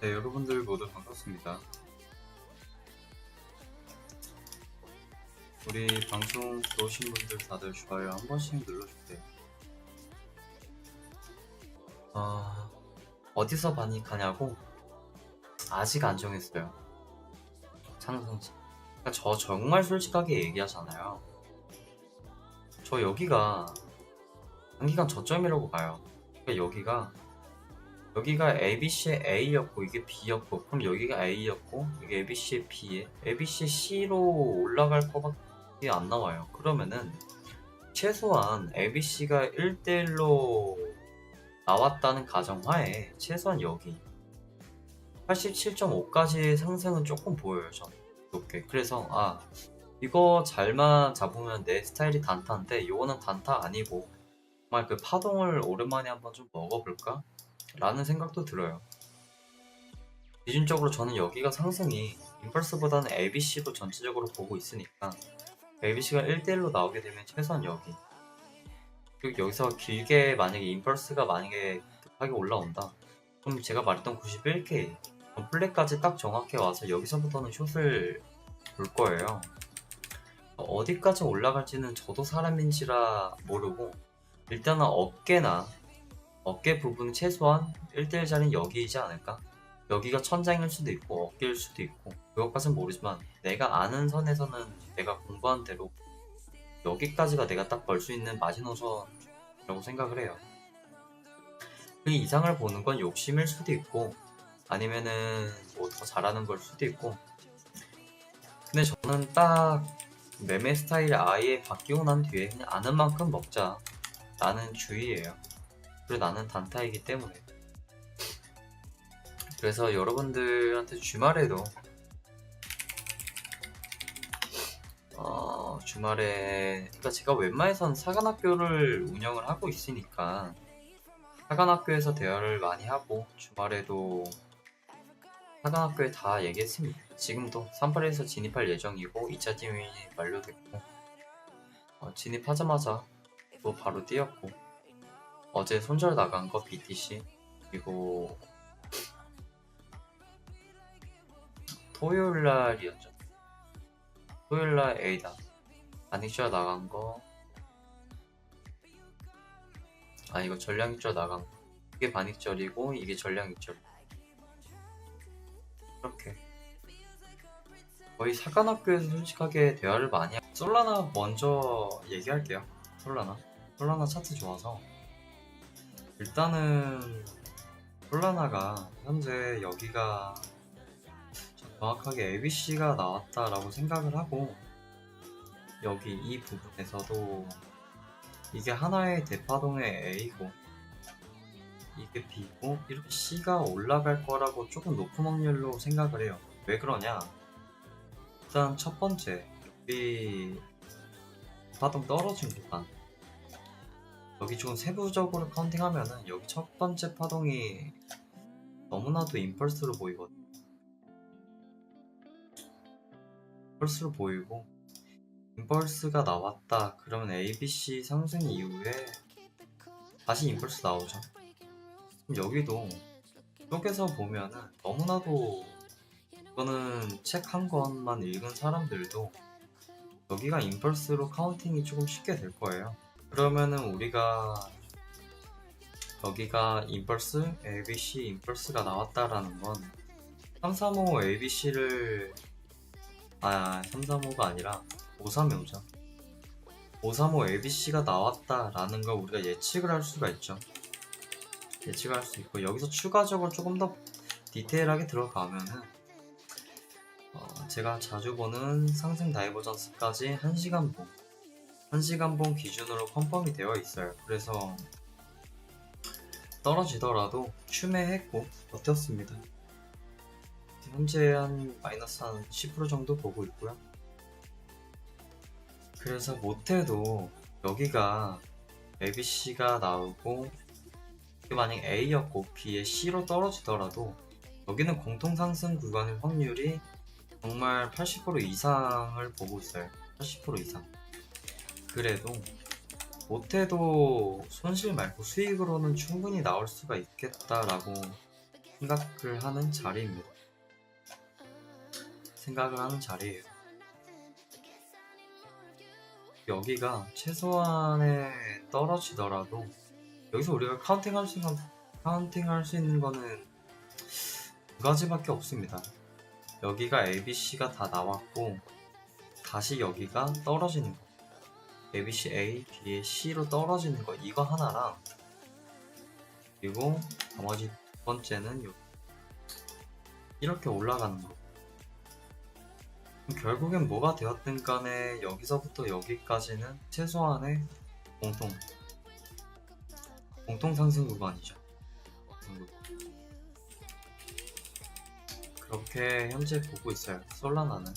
네, 여러분들 모두 반갑습니다. 우리 방송 들어오신 분들 다들 좋아요 한 번씩 눌러주세요. 아, 어디서 많이 가냐고? 아직 안 정했어요. 상승지. 그러니까 저 정말 솔직하게 얘기하잖아요. 저 여기가 단기간 저점이라고 봐요. 그러니까 여기가 여기가 ABC의 A였고 이게 B였고 그럼 여기가 A였고 이게 ABC의 B에 ABC C로 올라갈 거밖에 안 나와요. 그러면은 최소한 ABC가 1대1로 나왔다는 가정하에 최소한 여기 87.5까지 상승은 조금 보여요 전 높게 그래서 아 이거 잘만 잡으면 내 스타일이 단타인데 이거는 단타 아니고 정말 그 파동을 오랜만에 한번 좀 먹어볼까? 라는 생각도 들어요. 기준적으로 저는 여기가 상승이 임펄스보다는 ABC로 전체적으로 보고 있으니까 ABC가 1대1로 나오게 되면 최소한 여기 그리고 여기서 길게 만약에 임펄스가 만약에 급하게 올라온다 그럼 제가 말했던 91K 플랫까지 딱 정확히 와서 여기서부터는 숏을 볼 거예요. 어디까지 올라갈지는 저도 사람인지라 모르고 일단은 어깨나 어깨 부분 최소한 1대1 자리는 여기이지 않을까? 여기가 천장일 수도 있고 어깨일 수도 있고 그것까진 모르지만 내가 아는 선에서는 내가 공부한 대로 여기까지가 내가 딱 벌 수 있는 마지노선이라고 생각을 해요. 그 이상을 보는 건 욕심일 수도 있고 아니면은 뭐 더 잘하는 걸 수도 있고 근데 저는 딱 매매 스타일 아예 바뀌고 난 뒤에 그냥 아는 만큼 먹자 라는 주의예요. 그리고 나는 단타이기 때문에. 그래서 여러분들한테 주말에도 어, 주말에 그러니까 제가 웬만해선 사관학교를 운영을 하고 있으니까 사관학교에서 대화를 많이 하고 주말에도 사관학교에 다 얘기했습니다. 지금도 38에서 진입할 예정이고 2차 팀이 완료됐고 어, 진입하자마자 또 바로 뛰었고 어제 손절 나간 거 BTC 그리고 토요일 날이었죠. 토요일 날 에이다 아닉슈아 나간 거. 아 이거 전량익절 나간 거. 이게 반익절이고 이게 전량익절. 이렇게 거의 사관학교에서 솔직하게 대화를 많이 하... 솔라나 먼저 얘기할게요. 솔라나. 솔라나 차트 좋아서 일단은 솔라나가 현재 여기가 정확하게 ABC가 나왔다라고 생각을 하고 여기 이 부분에서도 이게 하나의 대파동의 A고 이게 B고 이렇게 C가 올라갈 거라고 조금 높은 확률로 생각을 해요. 왜 그러냐? 일단 첫 번째 여기 파동 떨어진 구간 여기 좀 세부적으로 카운팅하면은 여기 첫 번째 파동이 너무나도 임펄스로 보이거든. 임펄스로 보이고 임펄스가 나왔다 그러면 ABC 상승 이후에 다시 임펄스 나오죠. 여기도 쪽에서 보면은 너무나도 이거는 책 한 권만 읽은 사람들도 여기가 임펄스로 카운팅이 조금 쉽게 될 거예요. 그러면은 우리가 여기가 임펄스, ABC 임펄스가 나왔다라는 건 335 ABC를 아 335가 아니라 535죠. 535 ABC가 나왔다라는 걸 우리가 예측을 할 수가 있죠. 예측을 할 수 있고 여기서 추가적으로 조금 더 디테일하게 들어가면은 어, 제가 자주 보는 상승 다이버전스까지 1시간 봉 1시간 봉 기준으로 컨펌이 되어 있어요. 그래서 떨어지더라도 추매했고 버텼습니다. 현재 한 마이너스 한 10% 정도 보고 있고요. 그래서 못해도 여기가 ABC가 나오고 만약 A였고 B에 C로 떨어지더라도 여기는 공통 상승 구간의 확률이 정말 80% 이상을 보고 있어요. 80% 이상. 그래도 못해도 손실 말고 수익으로는 충분히 나올 수가 있겠다라고 생각을 하는 자리입니다. 생각을 하는 자리예요. 여기가 최소한에 떨어지더라도 여기서 우리가 카운팅 할 수 있는 카운팅 할 수 있는 거는 두 가지밖에 없습니다. 여기가 ABC가 다 나왔고 다시 여기가 떨어지는 거. ABC A 뒤에 C로 떨어지는 거 이거 하나랑 그리고 나머지 두 번째는 요- 이렇게 올라가는 거. 결국엔 뭐가 되었든 간에 여기서부터 여기까지는 최소한의 공통 공통 상승 구간이죠. 그렇게 현재 보고 있어요. 솔라나는.